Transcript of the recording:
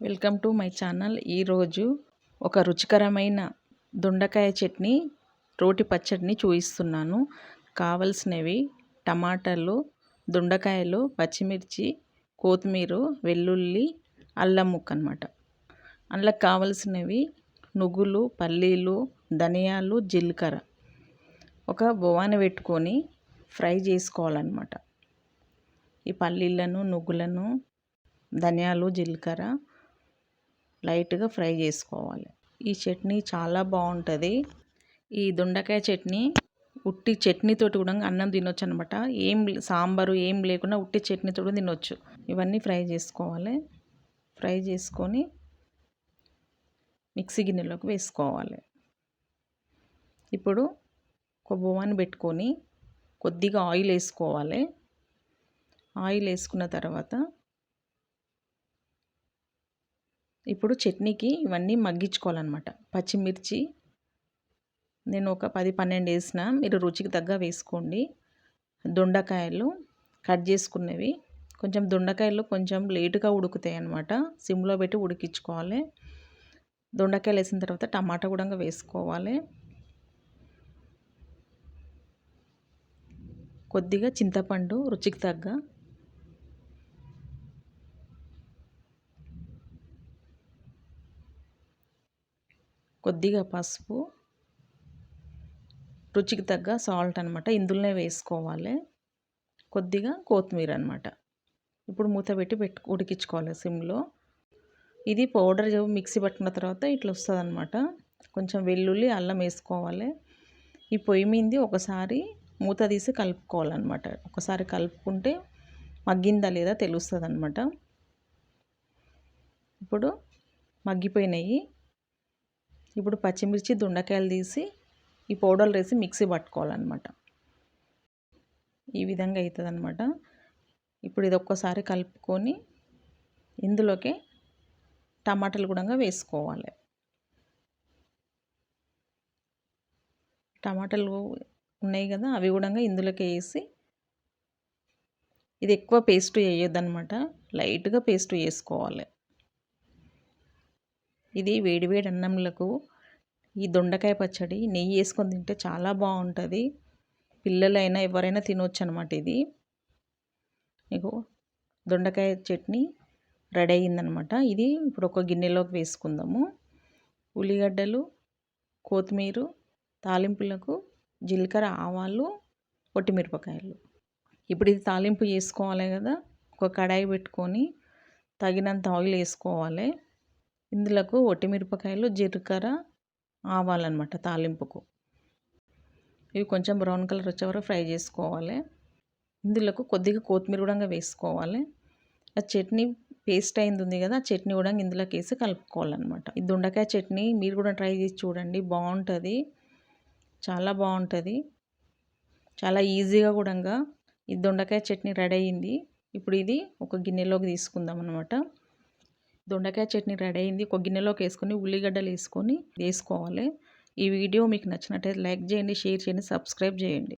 Welcome to my channel. ఈరోజు ఒక రుచికరమైన దొండకాయ చట్నీ రోటి పచ్చడిని చూపిస్తున్నాను కావలసినవి టమాటాలు దొండకాయలు పచ్చిమిర్చి కొత్తిమీర వెల్లుల్లి అల్లం ముక్క అనమాట అందులో కావలసినవి నువ్వులు పల్లీలు ధనియాలు జీలకర్ర. ఒక బొవాన పెట్టుకొని ఫ్రై చేసుకోవాలన్నమాట. ఈ పల్లీలను నువ్వులను ధనియాలు జీలకర్ర లైట్గా ఫ్రై చేసుకోవాలి. ఈ చట్నీ చాలా బాగుంటుంది ఈ దొండకాయ చట్నీ ఉట్టి చట్నీతోటి కూడా అన్నం తినొచ్చు అనమాట ఏం సాంబారు ఏం లేకుండా ఉట్టి చట్నీతో తినొచ్చు. ఇవన్నీ ఫ్రై చేసుకోవాలి. ఫ్రై చేసుకొని మిక్సీ గిన్నెలోకి వేసుకోవాలి. ఇప్పుడు ఒక బొవాన్ని పెట్టుకొని కొద్దిగా ఆయిల్ వేసుకోవాలి. ఆయిల్ వేసుకున్న తర్వాత ఇప్పుడు చట్నీకి ఇవన్నీ మగ్గించుకోవాలన్నమాట. పచ్చిమిర్చి నేను ఒక పది పన్నెండు వేసిన మీరు రుచికి తగ్గ వేసుకోండి. దొండకాయలు కట్ చేసుకున్నవి. కొంచెం దొండకాయలు కొంచెం లేటుగా ఉడుకుతాయి అన్నమాట సిమ్లో పెట్టి ఉడికించుకోవాలి. దొండకాయలు వేసిన తర్వాత టమాటా కూడా వేసుకోవాలి. కొద్దిగా చింతపండు రుచికి తగ్గ కొద్దిగా పసుపు రుచికి తగ్గ సాల్ట్ అనమాట ఇందులోనే వేసుకోవాలి. కొద్దిగా కొత్తిమీర అనమాట ఇప్పుడు మూత పెట్టి పెట్టు ఉడికించుకోవాలి సిమ్లో. ఇది పౌడర్ మిక్సీ పట్టిన తర్వాత ఇట్లా వస్తుంది అనమాట కొంచెం వెల్లుల్లి అల్లం వేసుకోవాలి. ఈ పొయ్యి మీద ఒకసారి మూత తీసి కలుపుకోవాలన్నమాట. ఒకసారి కలుపుకుంటే మగ్గిందా లేదా తెలుస్తుంది అనమాట ఇప్పుడు మగ్గిపోయినాయి. ఇప్పుడు పచ్చిమిర్చి దొండకాయలు తీసి ఈ పౌడర్లు వేసి మిక్సీ పట్టుకోవాలన్నమాట. ఈ విధంగా అవుతుంది అనమాట ఇప్పుడు ఇది ఒక్కసారి కలుపుకొని ఇందులోకి టమాటాలు కూడా వేసుకోవాలి. టమాటాలు ఉన్నాయి కదా అవి కూడా ఇందులోకి వేసి ఇది ఎక్కువ పేస్ట్ వేయొద్దు అనమాట లైట్గా పేస్ట్ వేసుకోవాలి. ఇది వేడివేడి అన్నంలకు ఈ దొండకాయ పచ్చడి నెయ్యి వేసుకొని తింటే చాలా బాగుంటుంది. పిల్లలైనా ఎవరైనా తినవచ్చు అనమాట ఇది. మీకు దొండకాయ చట్నీ రెడీ అయ్యిందనమాట. ఇది ఇప్పుడు ఒక గిన్నెలోకి వేసుకుందాము. ఉల్లిగడ్డలు కొత్తిమీర తాలింపులకు జీలకర్ర ఆవాలు పొట్టిమిరపకాయలు ఇప్పుడు ఇది తాలింపు చేసుకోవాలి కదా. ఒక కడాయి పెట్టుకొని తగినంత ఆయిల్ వేసుకోవాలి. ఇందులోకి ఒట్టిమిరపకాయలు జీలకర్ర ఆవాలన్నమాట తాలింపుకు. ఇవి కొంచెం బ్రౌన్ కలర్ వచ్చే వరకు ఫ్రై చేసుకోవాలి. ఇందులోకి కొద్దిగా కొత్తిమీర కూడా వేసుకోవాలి. ఆ చట్నీ పేస్ట్ అయింది ఉంది కదా ఆ చట్నీ కూడా ఇందులోకి వేసి కలుపుకోవాలన్నమాట. ఈ దొండకాయ చట్నీ మీరు కూడా ట్రై చేసి చూడండి బాగుంటుంది. చాలా బాగుంటుంది. చాలా ఈజీగా కూడా ఈ దొండకాయ చట్నీ రెడీ అయింది. ఇప్పుడు ఇది ఒక గిన్నెలోకి తీసుకుందాం అనమాట దొండకాయ చట్నీ రెడీ అయింది. ఒక గిన్నెలోకి వేసుకొని ఉల్లిగడ్డలు వేసుకొని వేసుకోవాలి. ఈ వీడియో మీకు నచ్చినట్టయితే లైక్ చేయండి షేర్ చేయండి సబ్స్క్రైబ్ చేయండి.